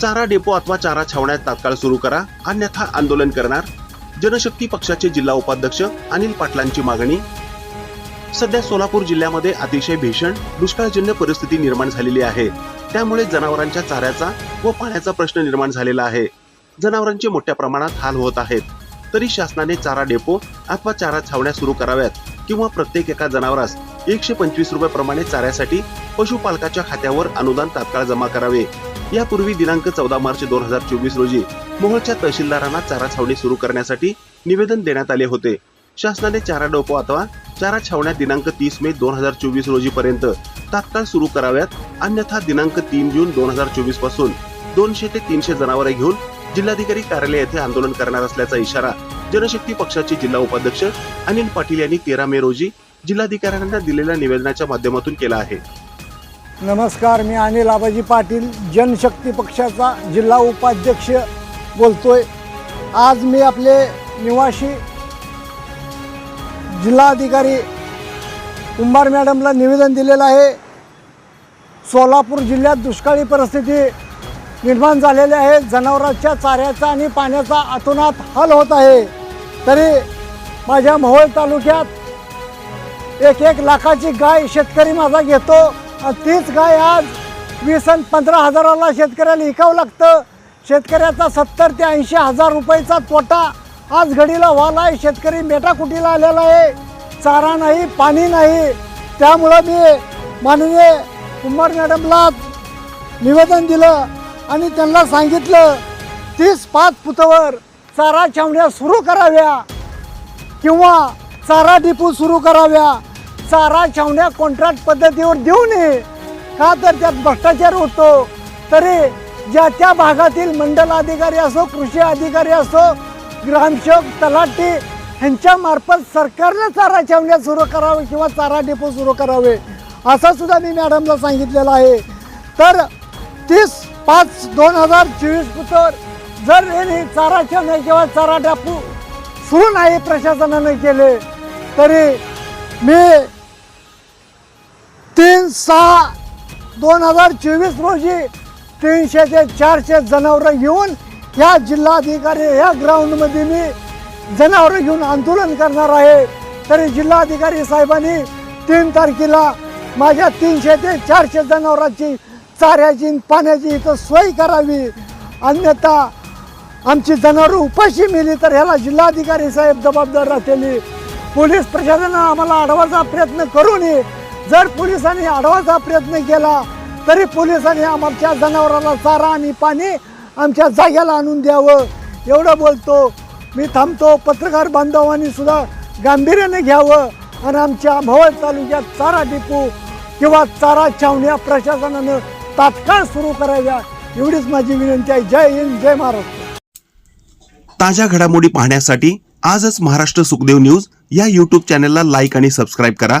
चारा डेपो अथवा चारा छावण्यात तात्काळ सुरू करा. अन्यथा आंदोलन करणार. जनशक्ती पक्षाचे जिल्हा उपाध्यक्ष अनिल पाटलांची मागणी. सध्या सोलापूर जिल्ह्यामध्ये अतिशय भीषण दुष्काळजन्य परिस्थिती निर्माण झालेली आहे. त्यामुळे जनावरांच्या चाऱ्याचा व पाण्याचा प्रश्न निर्माण झालेला आहे. जनावरांचे मोठ्या प्रमाणात हाल होत आहेत. तरी शासनाने चारा डेपो अथवा चारा छावण्या सुरू कराव्यात किंवा प्रत्येक एका जनावरास एकशे पंचवीस रुपये प्रमाणे चाऱ्यासाठी पशुपालकाच्या खात्यावर अनुदान तात्काळ जमा करावे. यापूर्वी दिनांक चौदा मार्च दोन हजार चोवीस रोजी मोहोळच्या तहसीलदारांना चारा छावणी सुरू करण्यासाठी निवेदन देण्यात आले होते. शासनाने चारा डोपो अथवा चारा छावण्या दिनांक तीस मे दोन हजार चोवीस रोजी पर्यंत तात्काळ सुरू कराव्यात अन्यथा दिनांक तीन जून दोन हजार चोवीसपासून दोनशे ते तीनशे जनावरे घेऊन जिल्हाधिकारी कार्यालय येथे आंदोलन करणार असल्याचा इशारा जनशक्ती पक्षाचे जिल्हा उपाध्यक्ष अनिल पाटील यांनी तेरा मे रोजी जिल्हाधिकाऱ्यांना दिलेल्या निवेदनाच्या माध्यमातून केला आहे. नमस्कार मी अनिल आबाजी पाटील जनशक्ती पक्षाचा जिल्हा उपाध्यक्ष बोलतोय. आज मी आपले निवासी जिल्हाधिकारी कुंभार मॅडमला निवेदन दिलेलं आहे. सोलापूर जिल्ह्यात दुष्काळी परिस्थिती निर्माण झालेली आहे. जनावरांच्या चाऱ्याचा आणि पाण्याचा अतोनात हल होत आहे. तरी माझ्या मोहोळ तालुक्यात एक एक लाखाची गाय शेतकरी माझा घेतो. तीच गाय आज वीस आणि पंधरा हजाराला शेतकऱ्याला विकावं लागतं. शेतकऱ्याचा सत्तर ते ऐंशी हजार रुपयाचा तोटा आज घडीला व्हायला आहे. शेतकरी मेटाकुटीला आलेला आहे. चारा नाही पाणी नाही. त्यामुळं मी माननीय कुमार मॅडमला निवेदन दिलं आणि त्यांना सांगितलं तीस पाच पुतवर चारा छावण्या सुरू कराव्या किंवा चारा डिपो सुरू कराव्या. चारा छावण्या कॉन्ट्रॅक्ट पद्धतीवर देऊ नये का तर त्यात भ्रष्टाचार होतो. तरी ज्या त्या भागातील मंडल अधिकारी असो कृषी अधिकारी असो ग्रामसेवक तलाठी ह्यांच्यामार्फत सरकारने चारा छावण्या सुरू करावे किंवा चारा डेपो सुरू करावे असं सुद्धा मी मॅडमला सांगितलेलं आहे. तर तीस पाच दोन हजार चोवीस पुतर जर हे चारा छावण्या किंवा चारा डेपो सुरू नाही प्रशासनाने केले तरी मी तीन सहा दोन हजार चोवीस रोजी तीनशे ते चारशे जनावरं घेऊन या जिल्हाधिकारी या ग्राउंडमध्ये मी जनावरं घेऊन आंदोलन करणार आहे. तरी जिल्हाधिकारी साहेबांनी तीन तारखेला माझ्या तीनशे ते चारशे जनावरांची चाऱ्याची पाण्याची इथं सोय करावी. अन्यथा आमची जनावरं उपाशी मिली तर ह्याला जिल्हाधिकारी साहेब जबाबदार राहतील. पोलीस प्रशासनानं आम्हाला अडवायचा प्रयत्न करू नये जर पोलिसांनी अडवायचा प्रयत्न केला तरी पोलिसांनी आमच्या जनावराला चारा आणि पाणी आमच्या जाग्याला आणून द्यावं. एवढं बोलतो. मी थांबतो. पत्रकार बांधवांनी सुद्धा गांभीर्याने घ्यावं आणि आमच्या भवळ तालुक्यात चारा डिपो किंवा चारा छावण्या प्रशासनानं तात्काळ सुरू कराव्या. एवढीच माझी विनंती आहे. जय हिंद जय महाराष्ट्र. ताज्या घडामोडी पाहण्यासाठी आजच महाराष्ट्र सुखदेव न्यूज या यूट्यूब चॅनलला लाईक आणि सबस्क्राईब करा.